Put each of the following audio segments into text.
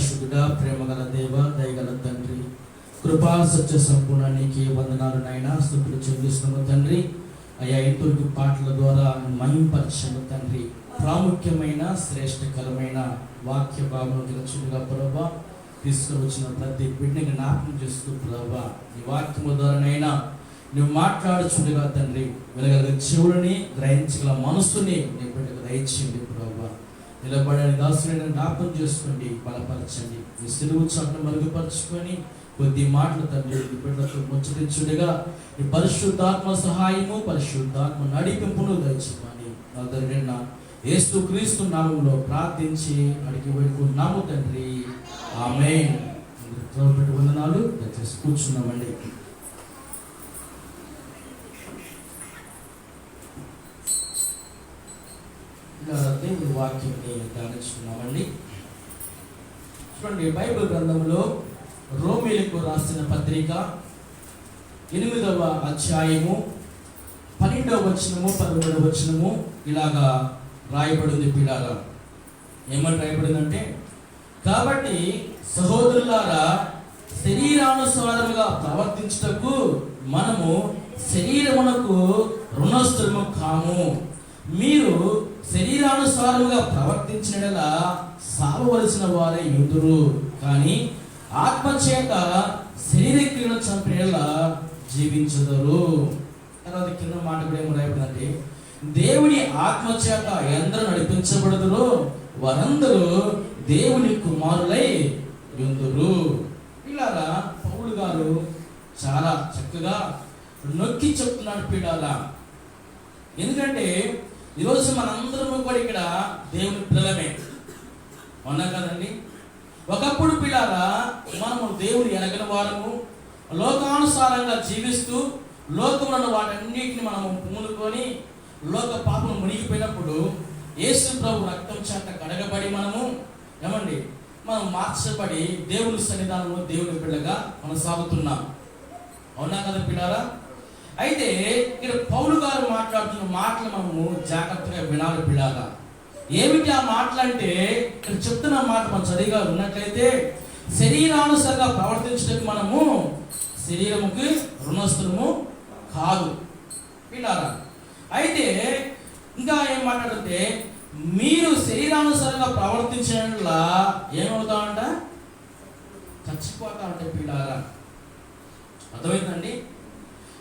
పరిశుద్ధుడా ప్రేమగల దేవ దయగల తండ్రి. కృపా సత్య సంపూర్ణానికి వందనాలు నాయన. స్థుతులు చెల్లిస్తున్నాము తండ్రి. అయ్యా ఇంతవరకు పాటల ద్వారా మహింపరచము తండ్రి. ప్రాముఖ్యమైన శ్రేష్టకరమైన వాక్య భాగంలో తెలుసుగా ప్రభా తీసుకువచ్చిన ప్రతి బిడ్డని జ్ఞాపకం చేస్తూ ప్రభా ఈ వాక్యము ద్వారానైనా నువ్వు మాట్లాడుచుండగా తండ్రి. వెలగల చెవులని గ్రహించగల మనస్సుని నీ బిడ్డకు దయచేయండి. నిలబడని దాసుని జ్ఞాపకం చేసుకోండి బలపరచండి. మీ సిలువు చాటును మరుగుపరచుకొని కొద్ది మాటలు తండ్రి బిడ్డలతో బిడ్డలకు ఈ పరిశుద్ధాత్మ సహాయము పరిశుద్ధాత్మ నడిపింపును దయచేమని నా నిన్న ఏస్తు క్రీస్తు నామంలో ప్రార్థించి అడిగి వేడుకున్నాము తండ్రి. ఆమె వందనాలు. దయచేసి కూర్చున్నామండి. ఇలా దేవుడి వాక్యాన్ని ధ్యానించుకున్నామండి చూడండి బైబిల్ గ్రంథంలో రోమిలకు రాసిన పత్రిక ఎనిమిదవ అధ్యాయము పన్నెండవ వచనము పదమూడవ వచనము ఇలాగా రాయబడింది పీడాల ఏమని రాయబడిందంటే కాబట్టి సహోదరులారా శరీరానుసారముగా ప్రవర్తించుటకు మనము శరీరమునకు రుణస్థులము కాము. మీరు శరీరానుసారముగా ప్రవర్తించిన సావవలసిన వారే యుద్ధులు కానీ ఆత్మచేత శరీర క్రియను చంపిన జీవించదరు. తర్వాత కింద మాట కూడా ఏమో రాయబడిందంటే దేవుని ఆత్మచేత ఎందరూ నడిపించబడదురో వారందరూ దేవుని కుమారులై ఎందురు ఇలాగా పౌలు గారు చాలా చక్కగా నొక్కి చెప్తున్నాడు పీడాల ఎందుకంటే ఈరోజు మనందరము కూడా ఇక్కడ దేవుని పిల్లలమే. అవునా కదండి? ఒకప్పుడు పిల్లారా మనము దేవుని ఎనగని వారము లోకానుసారంగా జీవిస్తూ లోకములను వాటన్నిటిని మనము పూనుకొని లోక పాపం మునిగిపోయినప్పుడు యేసు ప్రభు రక్తం చేత కడగబడి మనము ఏమండి? మనం మార్చబడి దేవుని సన్నిధానంలో దేవుని పిల్లగా మనం సాగుతున్నాం అవునా కదా పిల్లారా అయితే ఇక్కడ పౌలు గారు మాట్లాడుతున్న మాటలు మనము జాగ్రత్తగా వినాలి పిల్లారా ఏమిటి ఆ మాటలంటే ఇక్కడ చెప్తున్న మాట మనం సరిగా ఉన్నట్లయితే శరీరానుసరంగా ప్రవర్తించడానికి మనము శరీరముకి రుణస్థులము కాదు. వినారా అయితే ఇంకా ఏం మాట్లాడితే మీరు శరీరానుసారంగా ప్రవర్తించడంలా ఏమవుతామంట చచ్చిపోతా ఉంటే పీడారా అర్థమైందండి?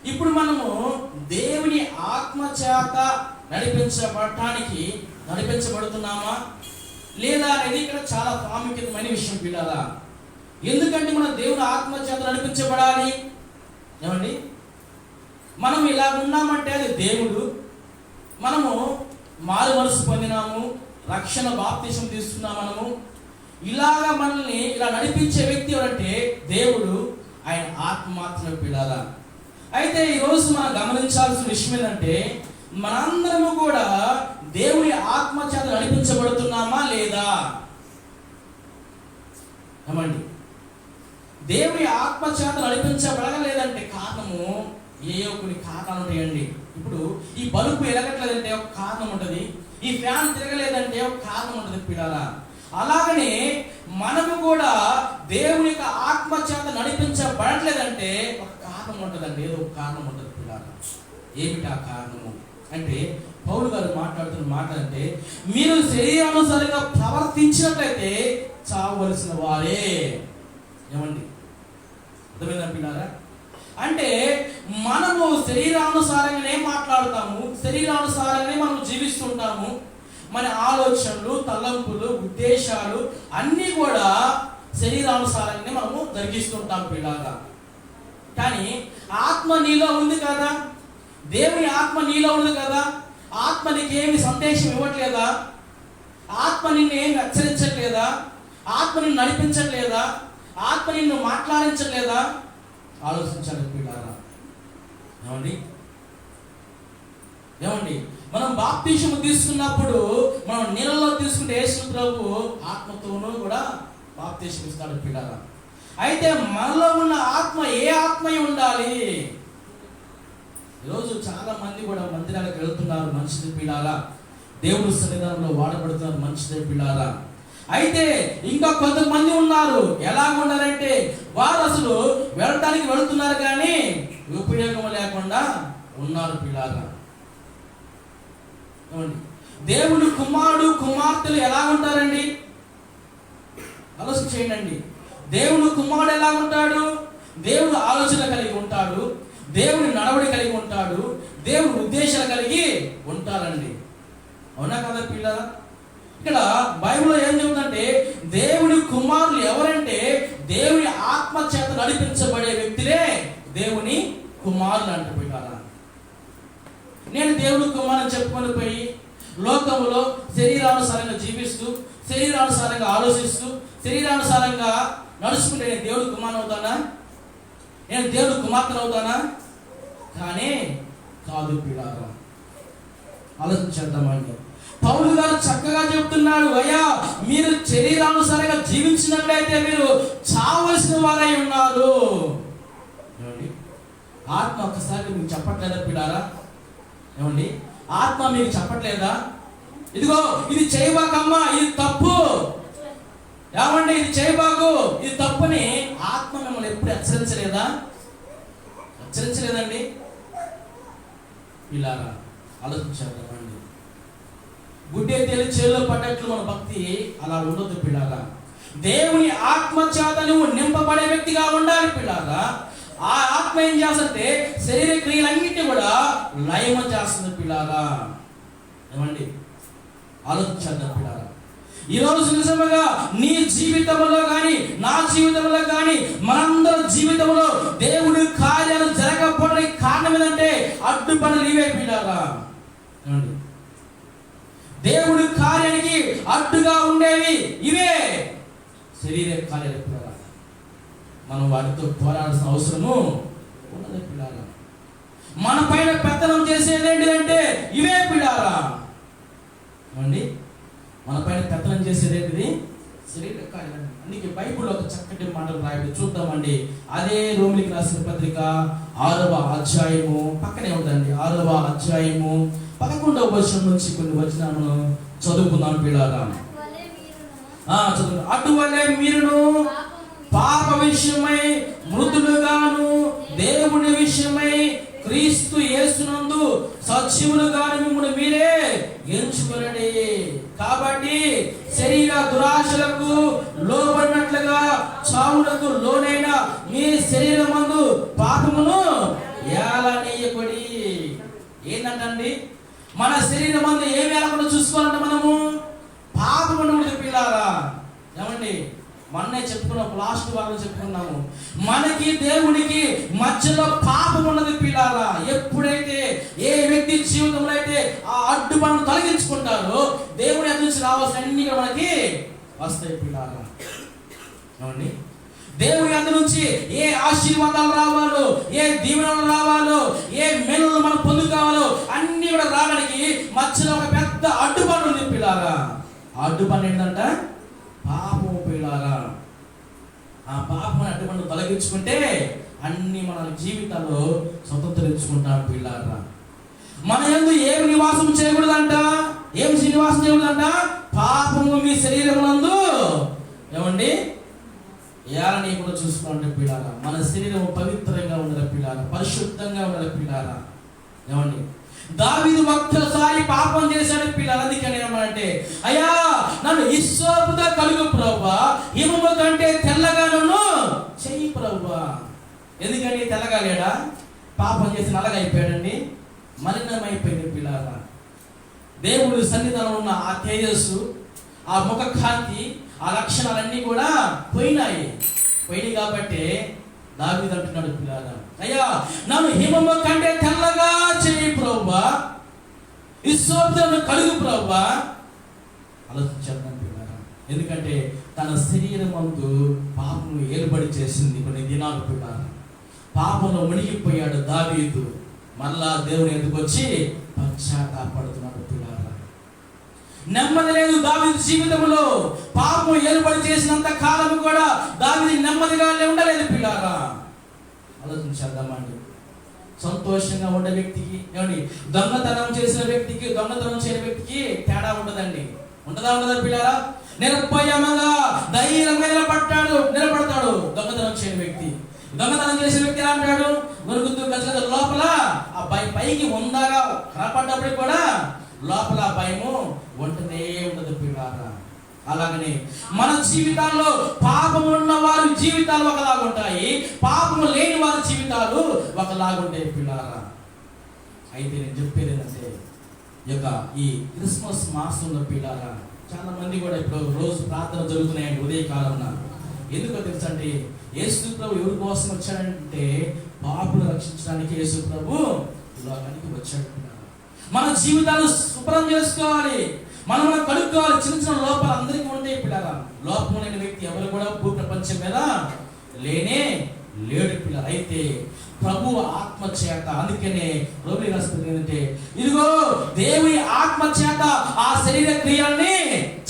ఇప్పుడు మనము దేవుని ఆత్మ చేత నడిపించబడటానికి నడిపించబడుతున్నామా? లేదా అనేది ఇక్కడ చాలా ప్రాముఖ్యతమైన విషయం పిల్లరా ఎందుకంటే మనం దేవుని ఆత్మచేత నడిపించబడాలి. ఏమండి? మనం ఇలా ఉన్నామంటే అది దేవుడు. మనము మారు మనసు పొందినాము. రక్షణ బాప్తిసం తీసుకున్నాం మనము. ఇలాగా మనల్ని ఇలా నడిపించే వ్యక్తి ఎవరంటే దేవుడు. ఆయన ఆత్మ మాత్రమే అయితే ఈరోజు మనం గమనించాల్సిన విషయం ఏంటంటే మనందరము కూడా దేవుని ఆత్మ చేత నడిపించబడుతున్నామా లేదా? ఏమండి? దేవుని ఆత్మ చేత నడిపించబడగలేదంటే కారణము ఏ కొన్ని కారణాలు ఉంటాయండి. ఇప్పుడు ఈ బలుపు ఎలగట్లేదంటే ఒక కారణం ఉంటుంది ఈ ఫ్యాన్ తిరగలేదంటే ఒక కారణం ఉంటుంది పిల్లలా. అలాగనే మనము కూడా దేవుని యొక్క ఆత్మ చేత నడిపించబడట్లేదంటే ఒక కారణం ఉంటుందండి ఏదో ఒక కారణం ఉంటుంది పిల్లల ఏమిటి ఆ కారణము? అంటే పౌరు గారు మాట్లాడుతున్న మాట అంటే మీరు శరీరానుసారంగా ప్రవర్తించినట్లయితే చావలసిన వారే. ఏమండి? అర్థమైందా పిల్లారా అంటే మనము శరీరానుసారంగానే మాట్లాడుతాము శరీరానుసారంగానే మనం జీవిస్తుంటాము. మన ఆలోచనలు తలంపులు ఉద్దేశాలు అన్నీ కూడా శరీరానుసారంగానే మనము జరిగిస్తుంటాం పిల్లాగా కానీ ఆత్మ నీలో ఉంది కదా. దేవుని ఆత్మ నీలో ఉంది కదా. ఆత్మ నీకేమి సందేశం ఇవ్వట్లేదా? ఆత్మ నిన్ను ఏమి హెచ్చరించట్లేదా? ఆత్మ నిన్ను నడిపించట్లేదా? ఆత్మ నిన్ను మాట్లాడించట్లేదా? ఆలోచించాలి పిల్లారా ఏమండి? ఏమండి? మనం బాప్తీషము తీసుకున్నప్పుడు మనం నీళ్ళలో తీసుకుంటే యేసు ప్రభు ఆత్మతోనూ కూడా బాప్తీషం ఇస్తాడు పిల్లారా అయితే మనలో ఉన్న ఆత్మ ఏ ఆత్మయ ఉండాలి? ఈరోజు చాలా మంది కూడా మందిరాలకు వెళ్తున్నారు మనిషిని పిల్లారా దేవుడు సన్నిధానంలో వాడబడుతున్నారు మనిషిని పిల్లారా అయితే ఇంకా కొంతమంది ఉన్నారు. ఎలా ఉన్నారంటే వారు అసలు వెళ్ళటానికి వెళుతున్నారు కానీ ఉపయోగం లేకుండా ఉన్నారు పిల్లారా దేవుడు కుమారుడు కుమార్తెలు ఎలా ఉంటారండి? ఆలోచన చేయండి దేవుడు కుమారుడు ఎలా ఉంటాడు? దేవుడు ఆలోచన కలిగి ఉంటాడు. దేవుడి నడవడి కలిగి ఉంటాడు. దేవుడి ఉద్దేశాలు కలిగి ఉంటారండి అవునా కదా పిల్లల ఇక్కడ బైబిల్లో ఏం చెబుతుందంటే దేవుడి కుమారులు ఎవరంటే దేవుడి ఆత్మ చేత నడిపించబడే వ్యక్తులే దేవుని కుమారులు అంట పిల్లల నేను దేవుడు కుమారుని చెప్పుకొని పోయి లోకంలో శరీరానుసారంగా జీవిస్తూ శరీరానుసారంగా ఆలోచిస్తూ శరీరానుసారంగా నడుచుకుంటే నేను దేవుడు కుమారుని అవుతానా? నేను దేవుడు కుమార్తెను అవుతానా? కానీ కాదు పిల్లారా ఆలోచించేద్దామండి పౌలు గారు చక్కగా చెప్తున్నాడు అయ్యా మీరు శరీరానుసారంగా జీవించినట్లయితే మీరు చావలసిన వారై ఉన్నారు. ఆత్మ ఒక్కసారి మీకు చెప్పట్లేదా పిడారా ఏమండి? ఆత్మ మీకు చెప్పట్లేదా? ఇదిగో ఇది చేయబాకమ్మా ఇది తప్పు. ఏమండి ఇది చేయబాకు ఇది తప్పని ఆత్మ మిమ్మల్ని ఎప్పుడు హెచ్చరించలేదా? హెచ్చరించలేదండి. ఇలాగా ఆలోచించాలండి గుడ్డే తేలి చేలో పడ్డట్లు మన భక్తి అలా ఉండదు పిల్లారా. దేవుని ఆత్మ చేత నువ్వు నింపబడే వ్యక్తిగా ఉండాలి పిల్లారా. ఆ ఆత్మ ఏం చేస్తుంటే శరీర క్రియలన్నింటినీ కూడా లయమ చేస్తుంది పిల్లారా. ఏమండి? ఆలోచించారు పిల్లారా. ఈ రోజు నిజముగా నీ జీవితంలో కానీ నా జీవితంలో కానీ మనందరి జీవితంలో దేవుడి కార్యాలు జరగకపోవడానికి కారణం ఏంటంటే అడ్డు పనులు ఇవే పిల్లారా దేవుడి కార్యానికి అడ్డుగా ఉండేవి ఇవే శరీర కార్యాలు పిల్లరా మనం వాటితో పోరాడాల్సిన అవసరము ఉన్నది పిల్లారా మన పైన పెత్తనం చేసేది ఏంటిదంటే ఇవే పిల్లారా అండి మన పైన పెత్తనం చేసేది ఏంటిది? శరీర కార్యాలు అందుకే బైబిల్లో ఒక చక్కటి మాటలు రాయబడి చూద్దామండి. అదే రోమిలికి రాసిన పత్రిక ఆరవ అధ్యాయము పక్కనే ఉందండి. ఆరవ అధ్యాయము పదకొండవ వచనం నుంచి కొన్ని వచనాలను చదువుకుందాం పిల్లారా చదువు అటువలే మీరును పాప విషయమై మృతులుగాను దేవుని విషయమై క్రీస్తు యేసునందు సజీవులుగాను మిమ్మల్ని మీరే ఎంచుకునండి. కాబట్టి శరీర దురాశలకు లోబడినట్లుగా చావులకు లోనైన మీ శరీరమందు పాపమును ఏలనీయబడి ఏంటంటండి? మన శరీరం మందు ఏమి ఏలకుండా చూసుకోవాలంటే మనము పాపమును పిల్లారా ఏమండి మొన్నే చెప్పుకున్నాం లాస్ట్ వాళ్ళు చెప్పుకున్నాము మనకి దేవునికి మధ్యలో పాపం ఉన్నది పిల్లారా ఎప్పుడైతే ఏ వ్యక్తి జీవితంలో అయితే ఆ అడ్డు పనులు తొలగించుకుంటారో దేవుని ఎదురు నుంచి రావాల్సిన అన్ని మనకి వస్తాయి పిల్లారా ఏమండి? దేవుని అందు నుంచి ఏ ఆశీర్వాదాలు రావాలో ఏ దీవెనలు రావాలో ఏ మెనులు మనం పొందుకోవాలో అన్ని కూడా రావడానికి మధ్యలో ఒక పెద్ద అడ్డుపని ఉంది పిల్లారా అడ్డుపడి ఏంటంటే? పాపం పీడాల ఆ పాపం అటువంటి తొలగించుకుంటే అన్ని మన జీవితాల్లో స్వతంత్రించుకుంటాం పిల్లారా. మన ఎందు ఏమి నివాసం చేయకూడదంట? ఏం నివాసం చేయకూడదంట పాపము మీ శరీరమునందు. ఏమండి? ఏలని కూడా చూసుకోండి పిల్లారా. మన శరీరం పవిత్రంగా ఉండాలి పిల్లారా? పరిశుద్ధంగా ఉండాలి పిల్లారా? ఏమండి? దావీదు ఒక్కసారి పాపం చేశాడు పిల్లలు. అందుకని ఏమంటే అయ్యా నన్ను ఇస్సోపుతో కలుగు ప్రభా హిమము కంటే తెల్లగా నన్ను చెయ్యి ప్రభా ఎందుకని తెల్లగా లేడా పాపం చేసి నల్లగైపోయాడండి. అయిపోయాడండి మలినమైపోయింది పిల్లల. దేవుడి సన్నిధానం ఉన్న ఆ తేజస్సు ఆ ముఖ కాంతి ఆ లక్షణాలన్నీ కూడా పోయినాయి. పోయినాయి కాబట్టి దావీదు అంటున్నాడు పిల్లారా అయ్యా నన్ను హిమము కంటే తెల్లగా చేయి ప్రభా ఇస్సోపులను కలుగు ప్రభా ఆలోచించాను పిల్లారా ఎందుకంటే తన శరీరం అందు పాపము ఏర్పడి చేసింది కొన్ని దినాలు పిల్లారా పాపంలో మునిగిపోయాడు దావీదు. మళ్ళా దేవుని ఎందుకు వచ్చి? పశ్చాత్తాపడుతున్నాడు పిల్లారా నెమ్మది లేదు దావిది జీవితంలో. పాపం ఏలుబడి చేసినంత కాలం కూడా దావిది నెమ్మదిగా ఉండలేదు పిల్లారా. ఆలోచించేద్దామండి సంతోషంగా ఉండే వ్యక్తికి ఏమండి దొంగతనం చేసిన వ్యక్తికి దొంగతనం చేయని వ్యక్తికి తేడా ఉండదండి. ఉంటుందా ఉండదా పిల్లారా? నిర్భయముగా ధైర్యంగా నిలబడ్డాడు నిలబడతాడు దొంగతనం చేయని వ్యక్తి. దొంగతనం చేసిన వ్యక్తి ఎలా అంటాడు మురుగుద్దు గజగజ లోపల ఆ పై పైకి ఉందాగా కనపడ్డప్పుడు కూడా లోపల భయము ఉంటనే ఉండదు పిల్లారా. అలాగనే మన జీవితాల్లో పాపం ఉన్న వారి జీవితాలు ఒకలాగా ఉంటాయి. పాపము లేని వారి జీవితాలు ఒకలాగా ఉంటాయి పిల్లారా. అయితే నేను చెప్పేది ఏంటంటే ఈ యొక్క ఈ క్రిస్మస్ మాసంలో పిల్లారా. చాలా మంది కూడా ఇప్పుడు రోజు ప్రార్థన జరుగుతున్నాయండి ఉదయకాలంలో ఎందుకో తెలుసండి యేసు ప్రభు ఎవరి కోసం వచ్చాడంటే పాపులు రక్షించడానికి యేసు ప్రభు లోకానికి వచ్చాడు. మన జీవితాలు శుభ్రం చేసుకోవాలి. మనం మనం కడుక్కోవాలి. చిన్న చిన్న లోపాలు అందరికీ ఉంటాయి పిల్లల లోపం లేని వ్యక్తి ఎవరు కూడా భూ ప్రపంచం మీద లేనే లేడు పిల్లలు. అయితే ప్రభు ఆత్మ చేత అందుకనే రోమి రాస్తుంది ఏంటంటే ఇదిగో దేవుని ఆత్మ చేత ఆ శరీర క్రియల్ని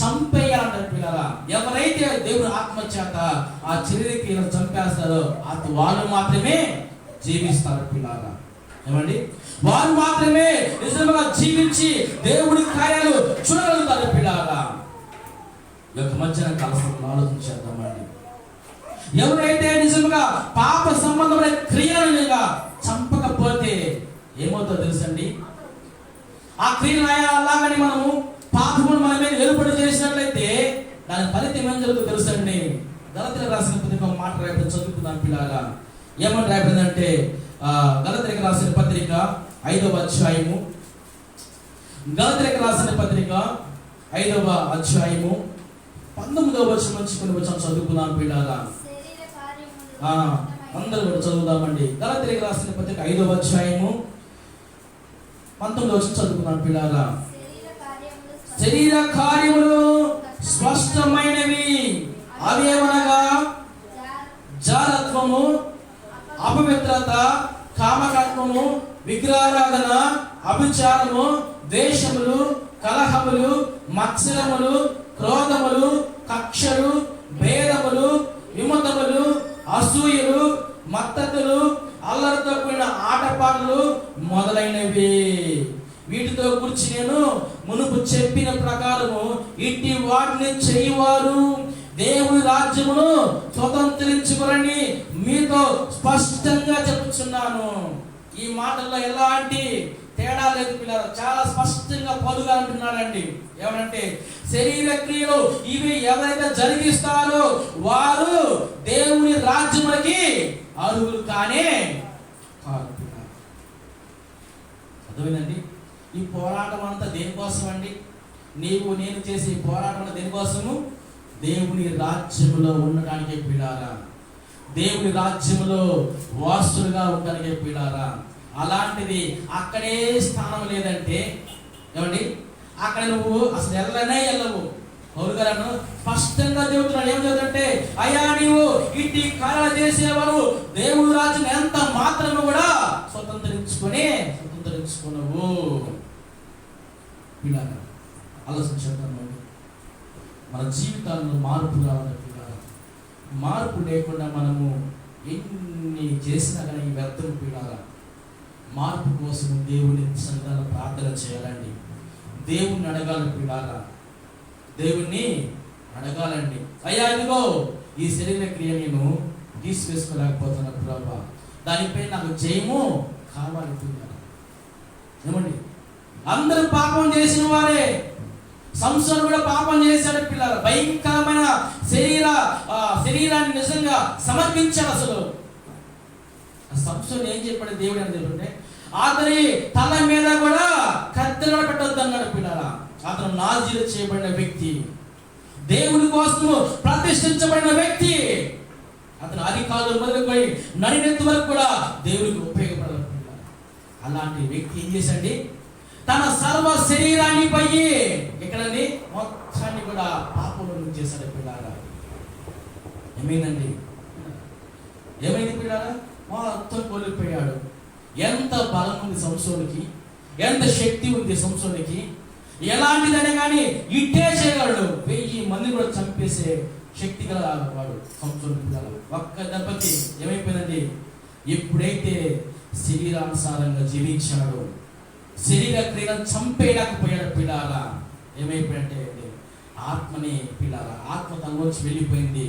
చంపేయాలంటారు పిల్లల ఎవరైతే దేవుని ఆత్మ చేత ఆ శరీర క్రియలను చంపేస్తారో అది వాళ్ళు మాత్రమే జీవిస్తారు పిల్లల ఏమండి? వారు మాత్రమే నిజంగా జీవించి దేవుడి కార్యాలు చూడగలుగుతారు పిల్లారా యొక్క మధ్యన కాల ఆలోచించేద్దామండి ఎవరైతే నిజంగా పాప సంబంధమైన క్రియలుగా చంపకపోతే ఏమవుతుందో తెలుసండి? ఆ క్రియలు అలాగని మనము పాపమును మన మీద వెలుపడి చేసినట్లయితే దాని ఫలితం ఏం జరుగుతుందో తెలుసండి? గలతీల రాసిన పత్రిక మాట రేపు చదువుకుందాం పిల్లారా ఏమని రాయబడిందంటే ఆ, రాసిన పత్రిక ఐదవ అధ్యాయము. గలతీలకు రాసిన పత్రిక ఐదవ అధ్యాయము. పంతొమ్మిదవ వచ్చిన నుంచి కొన్ని వచ్చాం చదువుకుందాం పిల్లారా అందరూ కూడా చదువుదామండి. గలతీలకు రాసిన పత్రిక ఐదవ అధ్యాయము. పంతొమ్మిదవ వచ్చిన చదువుకుందాం పిల్లారా శరీర కార్యములు స్పష్టమైనవి. అవేమనగా జాలత్వము జారత్వము అపవిత్రత కామకత్వము విగ్రహారాధన అభిచారము ద్వేషములు కలహములు మత్సరములు క్రోధములు కక్షలు భేదములు విమతములు అసూయలు మత్తతులు అల్లరితో కూడిన ఆటపాటలు మొదలైనవి. వీటితో గురించి నేను మునుపు చెప్పిన ప్రకారము ఇట్టి వాటిని చేయవారు. దేవుని రాజ్యమును స్వతంత్రించుకురని మీతో స్పష్టంగా చెప్తున్నాను. ఈ మాటల్లో ఎలాంటి తేడా లేదు పిల్లలు. చాలా స్పష్టంగా పదుగా అంటున్నాడండి ఏమంటే శరీర క్రియలు ఇవి ఎవరైతే జరిగిస్తారో వారు దేవుని రాజ్యములకి అరుగులు కానే కాదు అర్థమైందండి? ఈ పోరాటం అంతా దేనికోసం అండి నీవు నేను చేసే పోరాటం దేనికోసము? దేవుని రాజ్యంలో ఉండటానికే పిల్లారా దేవుని రాజ్యములో వాసులుగా ఉండడానికి పిల్లారా అలాంటిది అక్కడే స్థానం లేదంటే ఏమండి? అక్కడ నువ్వు అసలు వెళ్ళనే వెళ్ళవు పౌరు గారు స్పష్టంగా చెబుతున్నాడు. ఏం చదువుతుంటే అయ్యా నీవు ఇట్టి కార్యాలు చేసేవారు. దేవుడు రాజ్యం ఎంత మాత్రము కూడా స్వతంత్రించుకొని స్వతంత్రించుకున్నావు ఇలా ఆలోచించేద్దామండి మన జీవితాల్లో మార్పు రావాలి మార్పు లేకుండా మనము ఎన్ని చేసినా కానీ వ్యర్థం పీడాల మార్పు కోసం దేవుని సంతాన ప్రార్థన చేయాలండి. దేవుణ్ణి అడగాలని పీడాల. దేవుణ్ణి అడగాలండి. అయ్యా ఇదిగో ఈ శరీర క్రియ నేను తీసివేసుకోలేకపోతున్నా ప్రభా. దానిపై నాకు జయము కావాలి ఏమండి? అందరూ పాపం చేసిన వారే. సంసోను కూడా పాపం చేశాడు పిల్లలు. భయంకరమైన శరీర శరీరాన్ని నిజంగా సమర్పించాడు అసలు. ఆ సంసోను ఏం చెప్పాడు దేవుడు అని చెప్తుంటే అతని తల మీద కూడా కత్తెర పెట్టొద్దు అన్నాడు పిల్లల. అతను నాజీలు చేయబడిన వ్యక్తి. దేవుని కోసం ప్రతిష్ఠించబడిన వ్యక్తి. అతను అధికారులు మొదలుకొని నడినెత్తు వరకు కూడా దేవునికి ఉపయోగపడదు అలాంటి వ్యక్తి ఏం చేశాడు తన సర్వ శరీరాన్ని పోయి ఇక్కడండి మొత్తాన్ని కూడా పాపంలో చేశాడు పిల్లారా ఏమైందండి? ఏమైంది పిల్లారా మొత్తం కోల్పోయాడు. ఎంత బలం ఉంది సంసోనికి ఎంత శక్తి ఉంది సంసోనికి. ఎలాంటిదనే కానీ ఇట్టే చేయగలడు. వెయ్యి మంది కూడా చంపేసే శక్తి గల వాడు సంసోని పిల్లలు ఒక్క దెబ్బకి ఏమైపోయిందండి? ఎప్పుడైతే శరీరానుసారంగా జీవించాడో శరీర క్రియలను చంపేయలేకపోయాడు పిల్లారా ఏమైపోయాడంటే ఆత్మని పిల్లారా ఆత్మ తనలోంచి వెళ్ళిపోయింది.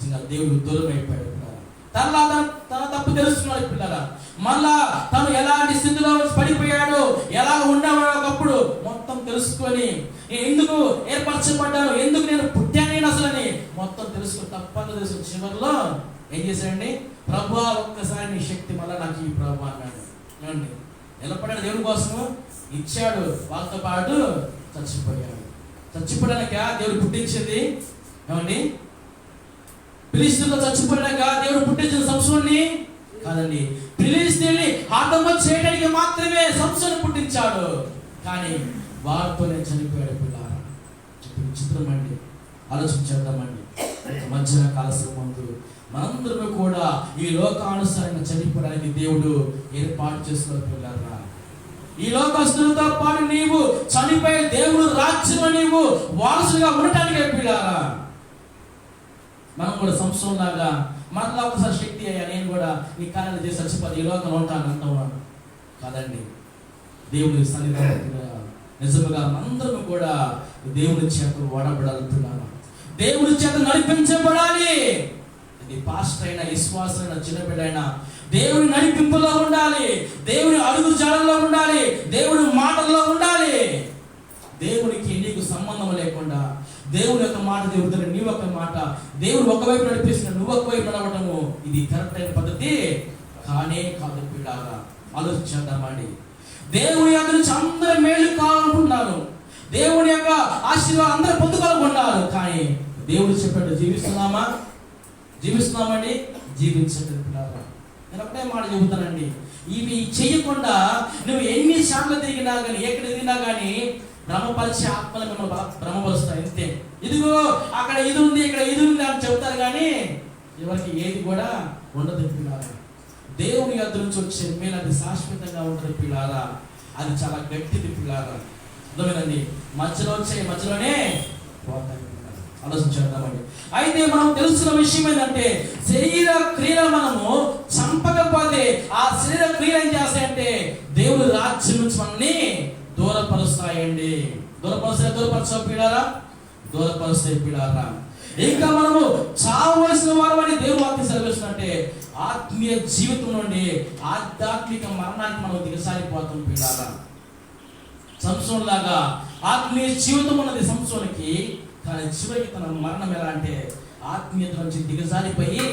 చిన్న దేవుడు దూరం అయిపోయాడు పిల్లల తర్వాత తన తప్పు తెలుస్తున్నాడు పిల్లల మళ్ళా తను ఎలాంటి స్థితిలో పడిపోయాడు? ఎలా ఉండేవాడు ఒకప్పుడు? మొత్తం తెలుసుకొని ఎందుకు ఏర్పరచబడ్డాను? ఎందుకు నేను పుట్టాను నేను అసలని? మొత్తం తెలుసుకుని తప్పని తెలుసు చివరిలో ఏం చేశాడండి? ప్రభు ఒక్కసారి నీ శక్తి మళ్ళా నాకు ఈ ప్రభు అన్నాడు. ఏమండి? నిలబడ్డాడు దేవుని కోసము ఇచ్చాడు. వాళ్ళతో పాటు చచ్చిపోయాడు. చచ్చిపోయాక దేవుడు పుట్టించింది? ఏమండి ఫిలిస్తీన్లో చచ్చిపోయాక దేవుడు పుట్టించిన సంసోన్ని? కాదండి. ఫిలిస్తీన్ని హతము చేయడానికి మాత్రమే సంసోని పుట్టించాడు. కానీ వారితోనే చనిపోయాడు పిల్లారా చెప్పి చిత్రం అండి. ఆలోచించేద్దామండి మధ్యన మధ్యాహ్న ముందు కూడా ఈ లోకానుసారంగా చనిపోవడానికి దేవుడు ఏర్పాటు చేస్తున్నారు పిల్లారా? ఈ లోకస్తులతో పాటు నీవు చనిపోయి దేవుడు రాజ్యంలో నీవు వారసుగా ఉండటానికి పిల్లారా? మనం కూడా సంవత్సరం లాగా మనలో ఒకసారి శక్తి అయ్యా నేను కూడా ఈ కార్యాలు చేసి చచ్చిపోతే ఈ లోకంలో ఉంటాను అంటున్నాను కాదండి. దేవుని సన్నిధానంగా నిజముగా అందరం కూడా దేవుని చేత వాడబడాలంటున్నాను దేవుని చేత నడిపించబడాలి. ఇది పాస్టర్ అయినా విశ్వాసమైన అయినా దేవుని నడిపింపులో ఉండాలి. దేవుని అడుగు జాడల్లో ఉండాలి. దేవుని మాటల్లో ఉండాలి. దేవునికి నీకు సంబంధం లేకుండా దేవుని యొక్క మాట దేవుడు నీ ఒక మాట దేవుడు ఒకవైపు నడిపిస్తున్న నువ్వు ఒకవైపు నడవటము ఇది కరెక్ట్ అయిన పద్ధతి కానే కాదు పిల్లారా. ఆలోచించేద్దామండి దేవుని యొక్క నుంచి మేలు కావాలనుకుంటున్నారు. దేవుని యొక్క ఆశీర్వాదం అందరూ పొందుకోవాలనుకుంటున్నారు. కానీ దేవుడు చెప్పాడు జీవిస్తున్నామా? జీవిస్తున్నామండి? జీవించండి పిల్లారా. నేను ఒకటే మాట చెబుతానండి. ఇవి చెయ్యకుండా నువ్వు ఎన్ని సార్లు తిరిగినా కానీ ఎక్కడ తిరిగినా కానీ భ్రమపరిచే ఆత్మలు మిమ్మల్ని భ్రమపరుస్తాయి అంతే. ఇదిగో అక్కడ ఇది ఉంది ఇక్కడ ఇది ఉంది అని చెప్తారు కానీ ఎవరికి ఏది కూడా ఉండదు పిల్లారా దేవుని యొద్ద నుంచి వచ్చే మేలు అది శాశ్వతంగా ఉంటుంది పిల్లారా అది చాలా గట్టిది పిల్లారా అర్థమైందండి? మధ్యలో వచ్చే మధ్యలోనే పోతాయి. ఆలోచించేద్దామండి అయితే మనం తెలుసుకున్న విషయం ఏంటంటే శరీర క్రియలు మనము చంపకపోతే ఆ శరీర క్రియలు ఏం చేస్తాయంటే దేవుడు రాజ్యం నుంచి మనల్ని దూరపరుస్తాయండి. దూరపరుస్తాయి దూరపరచవు పీడారా దూరపరుస్తాయి పీడారా ఇంకా మనము చావలసిన వారు అని దేవుడు వాక్యం సెలవిస్తున్నట్టే ఆత్మీయ జీవితం నుండి ఆధ్యాత్మిక మరణానికి మనం దిగసారిపోతాం పీడారా సంవత్సరం లాగా ఆత్మీయ జీవితం ఉన్నది సంవత్సరానికి కానీ చివరికి తన మరణం ఎలా అంటే ఆత్మీయత నుంచి దిగజారిపోయి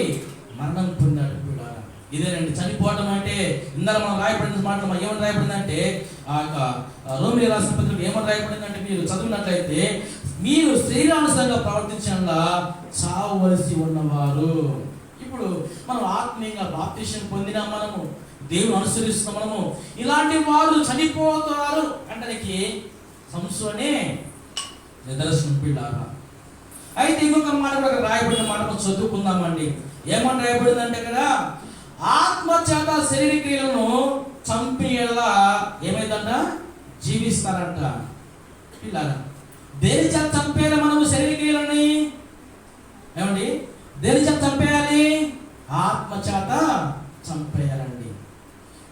మరణం పొందాడు కూడా. ఇదేనండి చనిపోవడం అంటే ఇందాక మనం రాయబడిన మాటలు ఏమని రాయబడింది అంటే ఆ యొక్క రోమిలి రాసిన పత్రిక ఏమని రాయబడిందంటే మీరు చదివినట్లయితే మీరు శరీరానుసారంగా ప్రవర్తించడంలా చావవలసి ఉన్నవారు. ఇప్పుడు మనం ఆత్మీయంగా బాప్తిషన్ పొందినా మనము దేవుని అనుసరిస్తున్న మనము ఇలాంటి వారు చనిపోతారు అంటే సంస్థనే నిదర్శనం పిల్లారా అయితే ఇంకొక మాట కూడా రాయబడిన మాట చదువుకుందామండి. ఏమని రాయబడిందంటే కదా ఆత్మ చేత శరీర క్రియలను చంపేలా ఏమైందంట? జీవిస్తారంట. పిల్లారా దేని చేత చంపేయాలి మనము శరీర క్రియలని ఏమండి? దేని చేత చంపేయాలి? ఆత్మ చేత చంపేయాలండి.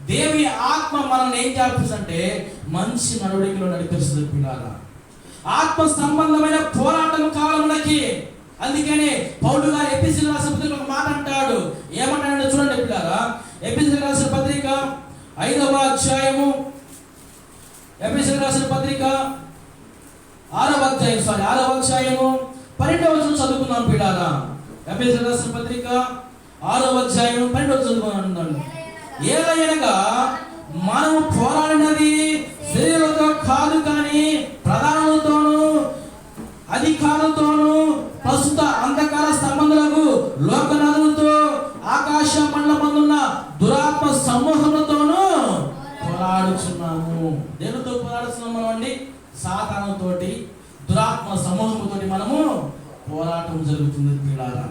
దేవి ఆత్మ మనల్ని ఏం చేస్తుందంటే మంచి నడవడికలో నడిపిస్తుంది పిల్లారా. ఆత్మ సంబంధమైన పోరాటం కావాలి మనకి. అందుకనే పౌరుడు గారు ఎపిసిల్ రాసిన పత్రిక ఒక మాట అంటాడు. ఏమంటాడు చూడండి పిల్లారా ఎపిసిల్ రాసిన పత్రిక ఐదవ అధ్యాయము ఎపిసిల్ రాసిన పత్రిక ఆరవ అధ్యాయం సారీ ఆరవ అధ్యాయము పన్నెండవ వచనం చదువుకున్నాం పిల్లారా. ఎపిసిల్ రాసిన పత్రిక ఆరవ అధ్యాయం పన్నెండవ చదువుకున్నాను ఏలయనగా మనము పోరాడినది శరీరంతో కాదు కానీ ప్రస్తుత అంధకార సంబంధాలకు లోకనాథులతో ఆకాశ మండలమందున్న దురాత్మ సమూహములతోనూ పోరాడుచున్నాము. దేనితో పోరాడుతున్నాము అండి? సాతానుతోటి దురాత్మ సమూహముతోటి మనము పోరాటం జరుగుతుంది పిల్లారా.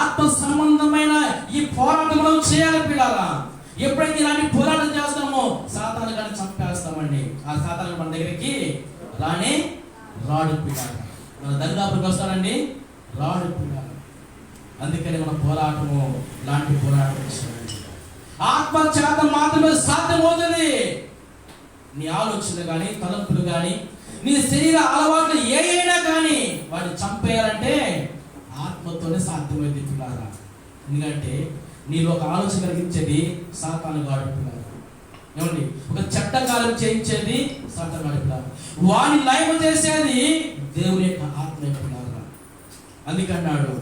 ఆత్మ సంబంధమైన ఈ పోరాటం మనం చేయాలి పిల్లారా. ఎప్పుడైతే ఇలాంటి పోరాటం చేస్తామో సాతాను కానీ చంపేస్తామండి. ఆ సాతాను మన దగ్గరికి రాని రాడు పిల్లారా. మన దరిదాపులకు వస్తారండి? రాడు అందుకని మన పోరాటము లాంటి పోరాటం చేయాలి ఆత్మ చేత మాత్రమే సాధ్యమవుతుంది నీ ఆలోచన కానీ తలంపులు కానీ నీ శరీర అలవాట్లు ఏ అయినా కానీ వాడిని చంపేయాలంటే ఆత్మతోనే సాధ్యమైంది పిల్లారా ఎందుకంటే నీలో ఒక ఆలోచన కలిగించేది సాతాను గాడు ఏమండి? ఒక చట్టకాలం చేయించేది సాతాను గాడు వాడిని లైవ్ చేసేది దేవుని యొక్క ఆత్మ యొక్క అందుకన్నాడు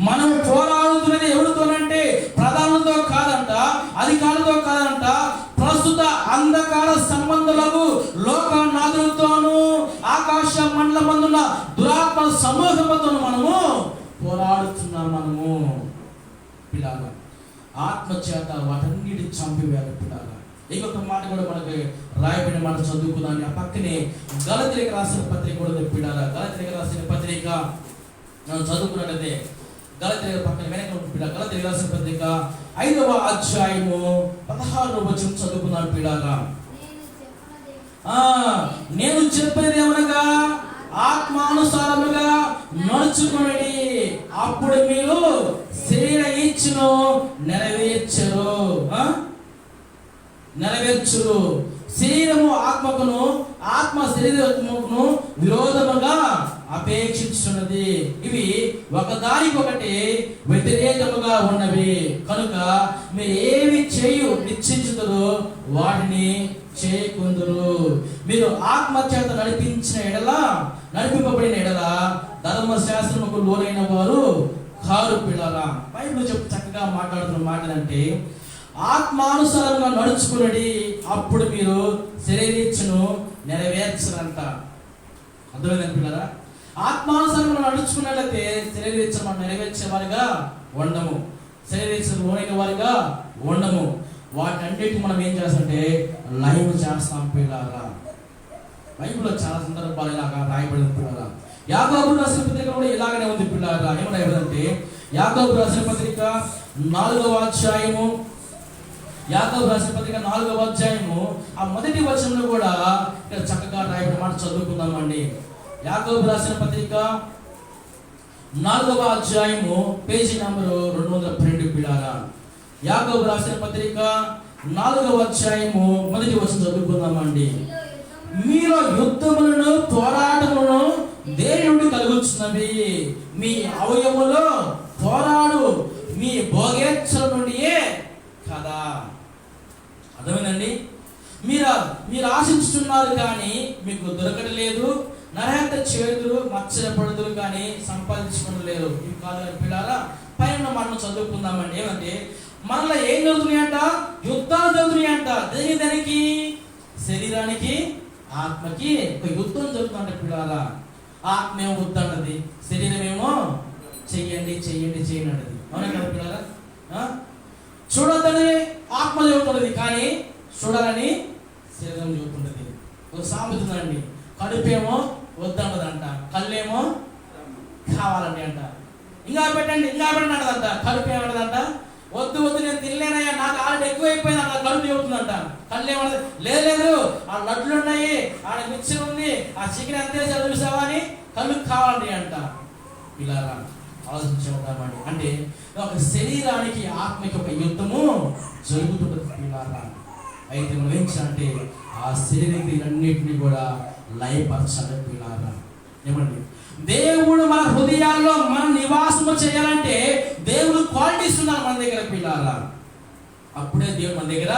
మనం పోరాడుతున్నది ఎవరితోనంటే ప్రధానులతో కాదంట అధికారులతో కాదంట ప్రస్తుత అంధకార సంబంధులకు లోకనాథులతోనూ ఆకాశ మండలమందున్న దురాత్మ సమూహంతో మనము పోరాడుతున్నాం మనము. పిల్లలు ఆత్మ చేత వాటన్నిటి చంపివేయాలి పిల్లల ఇంకొక మాట కూడా మనకి రాయబడిన మాట చదువుకున్నాను ఆ పక్కనే గలతిరికి రాసిన పత్రిక కూడా పిల్లాల. గలతిరికి రాసిన పత్రిక మనం చదువుకున్నట్లయితే గలతిరి పక్కన వెనక పిల్ల గలతిరి రాసిన పత్రిక ఐదవ అధ్యాయము పదహారు వచనం చదువుకున్నాను పిల్లారా నేను ఆ నేను చెప్పేది ఏమనగా? ఆత్మానుసారముగా నడుచుకుని అప్పుడు మీరు శరీర ఇచ్చును నెరవేర్చరు. నెరవేర్చును శరీరము ఆత్మకును ఆత్మ శరీరమును విరోధముగా అపేక్షించున్నది ఇవి ఒకదానికి ఒకటి వ్యతిరేకముగా ఉన్నవి. కనుక మీరు ఏమి చేయు నిశ్చయించుదరో వాటిని చేయకుందరు మీరు ఆత్మ చేత నడిపించిన ఎడల నడిపింపబడిన ఎడల ధర్మశాస్త్రముకు లోనైన వారు కారు పిల్లల. బైబిల్ చెప్పు చక్కగా మాట్లాడుతున్న మాట అంటే ఆత్మానుసారంగా నడుచుకునడి అప్పుడు మీరు శరీరీచ్ఛను నెరవేర్చరంట అర్థమైందని పిల్లరా? ఆత్మానుసారంగా నడుచుకున్నట్లయితే శరీరీచ్ఛను మనం నెరవేర్చే వారిగా ఉండము. శరీరీచ్ఛను లోనైన వారిగా ఉండము. వాటన్నిటి మనం ఏం చేస్తామంటే లైవ్ చేస్తాం పిల్లరా. బైబిల్లో చాలా సందర్భాలు ఇలాగా రాయబడింది పిల్లరా. యాకోబు రాసిన పత్రిక కూడా ఇలాగనే ఉంది పిల్లరా. ఏమన్నా రాయబడిందంటే యాకోబు రాసిన పత్రిక నాలుగవ అధ్యాయము యాకోబు రాసిన పత్రిక నాలుగవ అధ్యాయము. ఆ మొదటి వచనంలో కూడా ఇక్కడ చక్కగా రాయబడిన మాట చదువుకుందామండి యాకోబు రాసిన పత్రిక నాలుగవ అధ్యాయము పేజీ నంబరు రెండు వందల పన్నెండు బిడారా యాకోబు రాసిన పత్రిక నాలుగవ అధ్యాయము మొదటి వచనం చదువుకుందామండి మీలో యుద్ధములను పోరాటములను దేని నుండి కలుగుతున్నవి మీ అవయములో పోరాడు మీ భోగేచ్చల నుండియే కదా. అర్థమేనండి మీరు మీరు ఆశించుతున్నారు కానీ మీకు దొరకట్లేదు నరహంత చేతులు మచ్చల పడుతులు కానీ సంపాదించుకోలేరు ఇవి కాదు పిల్లారా పైన మనం చదువుకుందామండి. ఏమంటే మనలో ఏం జరుగుతున్నాయంట యుద్ధాలు జరుగుతున్నాయంట దేని దానికి? శరీరానికి ఆత్మకి ఒక యుద్ధం జరుగుతుందంట పిల్లారా. ఆత్మ ఏమో వద్దన్నది శరీరం ఏమో చెయ్యండి చెయ్యండి చెయ్యండి అన్నది అవునా కదా పిల్లారా? ఆ? చూడొద్దని ఆత్మ చెబుతున్నది కానీ చూడాలని శరీరం చెబుతున్నది ఒక సామెతుందండి కడుపేమో వద్దన్నదంట కళ్ళేమో కావాలండి అంట. ఇంకా పెట్టండి ఇంకా పెట్టండి అంటదంట. కడుపు ఏమంటదంట వద్దు వద్దు నేను తినలేనయ్యా నాకు ఆల్రెడీ ఎక్కువైపోయింది అన్న కడుపు చెబుతుందంట. కళ్ళు ఏమన్నది లేదు లేదు ఆ లడ్లు ఉన్నాయి ఆడ మిక్సర్ ఉంది ఆ చికెన్ అంతే చదివిసావా అని? కళ్ళు కావాలండి అంట. ఇలా ఆలోచించుకుంటామండి అంటే ఒక శరీరానికి ఆత్మకి ఒక యుద్ధము జరుగుతుంటుంది అయితే మనం ఏం చేయాలంటే ఆ శరీర క్రియలన్నింటినీ కూడా లయపరచాలి పిల్లారా. ఏమండి? దేవుడు మన హృదయాల్లో మన నివాసము చేయాలంటే దేవుడు క్వాలిటీస్ ఉన్నారు మన దగ్గర పిల్లారా. అప్పుడే దేవుడు మన దగ్గర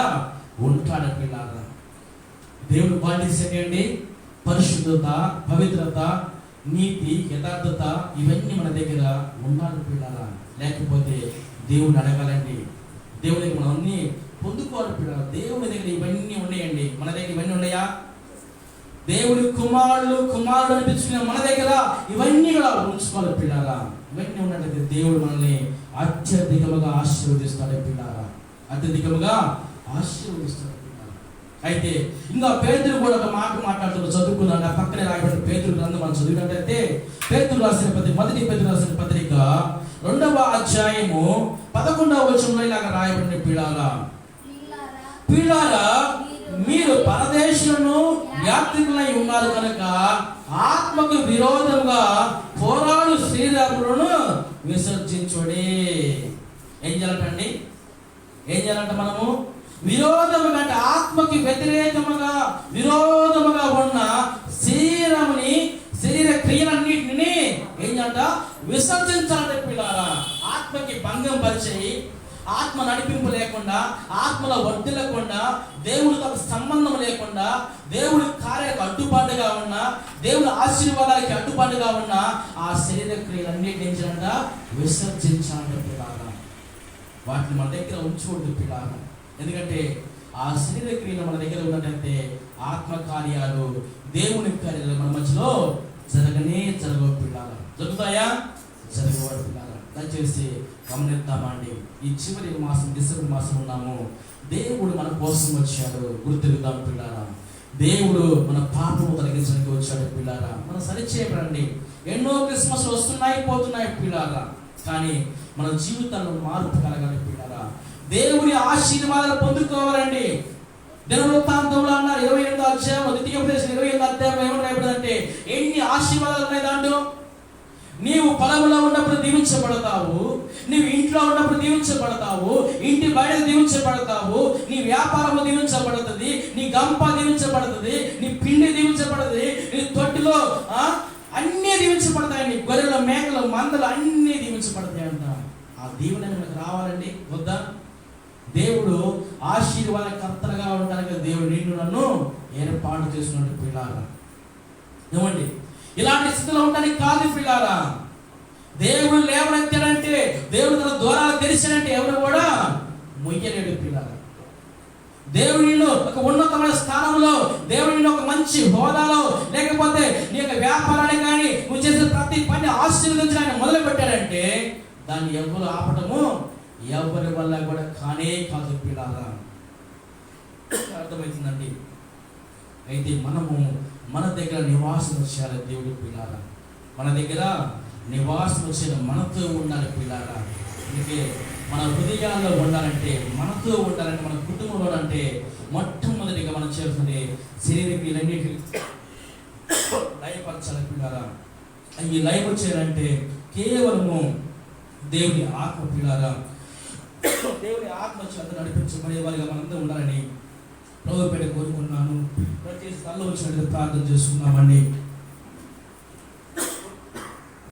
ఉంటాడు పిల్లారా. దేవుడు క్వాలిటీస్ ఏంటండి పరిశుద్ధత పవిత్రత నీతి యథార్థత ఇవన్నీ మన దగ్గర ఉండాలి పిల్లరా. లేకపోతే దేవుడు అడగాలండి. దేవుడి దగ్గర మనం అన్ని పొందుకోవాలి పిల్లరా. దేవుడి దగ్గర ఇవన్నీ ఉన్నాయండి. మన దగ్గర ఇవన్నీ ఉన్నాయా? దేవుడి కుమారుడు కుమారుడు అనిపించుకునే మన దగ్గర ఇవన్నీ కూడా ఉంచుకోవాలి పిల్లారా. ఇవన్నీ ఉన్నట్లయితే దేవుడు మనల్ని అత్యధికముగా ఆశీర్వదిస్తాడు పిల్లారా. అత్యధికముగా ఆశీర్వదిస్తాడు. అయితే ఇంకా పేతులు కూడా ఒక మాట మాట్లాడుతూ చదువుకున్నాను నా పక్కనే రాయబడిన పేతులు గ్రంథం మనం చదివినట్టయితే పేతులు రాసిన పత్రిక మొదటి పేతులు రాసిన పత్రిక రెండవ అధ్యాయము పదకొండవ వచనంలో ఇలాగ రాయబడిన పీడాల పీడాల మీరు పరదేశులను యాత్రికులై ఉన్నారు కనుక ఆత్మకు విరోధంగా పోరాడు శ్రీరాములను విసర్జించుడి. ఏం చేయాలంటండి? ఏం చేయాలంట మనము? విరోధము అంటే ఆత్మకి వ్యతిరేకముగా విరోధముగా ఉన్న శరీరముని శరీర ఏం ఏంటంట విసర్జించాలంటే పిల్లారా. ఆత్మకి భంగం పరిచేయి ఆత్మ నడిపింపు లేకుండా ఆత్మల ఆత్మలో లేకుండా దేవుడితో ఒక సంబంధం లేకుండా దేవుడి కార్యాలకు అడ్డుపాటుగా ఉన్న దేవుడి ఆశీర్వాదాలకి అడ్డుపాటుగా ఉన్న ఆ శరీర క్రియలన్నింటినీ ఏం చేయాలంట? విసర్జించాలంటే పిల్లారా. వాటిని మన దగ్గర ఉంచుకోండి పిల్లారా. ఎందుకంటే ఆ శరీర క్రియలు మన దగ్గర ఉన్నట్టయితే ఆత్మ కార్యాలు దేవుని కార్యాలు మన మధ్యలో జరగనే జరగవు పిల్లాల జరుగుతాయా? జరగవాడు పిల్లాల దయచేసి గమనిద్దామండి. ఈ చివరి మాసం డిసెంబర్ మాసం ఉన్నాము. దేవుడు మన కోసం వచ్చాడు. గుర్తిరుద్దాం పిల్లారా దేవుడు మన పాపము తొలగించడానికి వచ్చాడు పిల్లారా మనం సరిచేయబడండి ఎన్నో క్రిస్మస్ వస్తున్నాయి పోతున్నాయి పిల్లారా కానీ మన జీవితంలో మార్పు కలగాలి పిల్లరా. దేవుని ఆశీర్వాదాలు పొందుకోవాలండి. దినవృత్తాంతంలో అన్నారు ఇరవై ఎనిమిది అధ్యాయం ద్వితీయ ప్రదేశం ఇరవై ఎనిమిది అధ్యాయం ఏమని రాయబడిందంటే ఎన్ని ఆశీర్వాదాలు ఉన్నాయి దాంట్లో? నీవు పొలంలో ఉన్నప్పుడు దీవించబడతావు నీవు ఇంట్లో ఉన్నప్పుడు దీవించబడతావు ఇంటి బయట దీవించబడతావు నీ వ్యాపారము దీవించబడుతుంది నీ గంప దీవించబడుతుంది నీ పిండి దీవించబడుతుంది నీ తొట్టిలో ఆ, అన్నీ దీవించబడతాయండి గొర్రెల గొర్రెలు మేకలు మందలు అన్నీ దీవించబడతాయంట ఆ దీవెన మనకు రావాలండి. వద్దా? దేవుడు ఆశీర్వాద కర్తలుగా ఉండడానికి దేవుడు నిన్ను నన్ను ఏర్పాటు చేసినట్టు పిల్లారా. ఏమండి? ఇలాంటి స్థితిలో ఉండడానికి కాదు పిల్లారా. దేవుడు లేవనెత్తాడంటే దేవుడు తన ద్వారాలు తెరిచాడంటే ఎవరు కూడా మొయ్యలేడు పిల్లారా. దేవుడు నిన్ను ఒక ఉన్న దాన్ని ఎవరు ఆపటము ఎవరి వల్ల కూడా కానే కాదు పిల్లారా. అర్థమవుతుందండి అయితే మనము మన దగ్గర నివాసం చేయాలి దేవుడు పిల్లారా. మన దగ్గర నివాసం వచ్చిన మనతో ఉండాలి పిల్లారా. అందుకే మన హృదయాల్లో ఉండాలంటే మనతో ఉండాలంటే మన కుటుంబంలో అంటే మొట్టమొదటిగా మనం చేస్తుంది శరీర క్రియలన్నిటి లయపరచాలి పిల్లారా. ఈ లైవ్ వచ్చేయాలంటే కేవలము దేవుని ఆత్మ పిల్లారా దేవుని ఆత్మ చేత నడిపించబడే వారిగా మనంతా ఉండాలని ప్రభు కోరుకున్నాను ప్రతి స్థలంలో వచ్చినట్టు ప్రార్థన చేసుకున్నామండి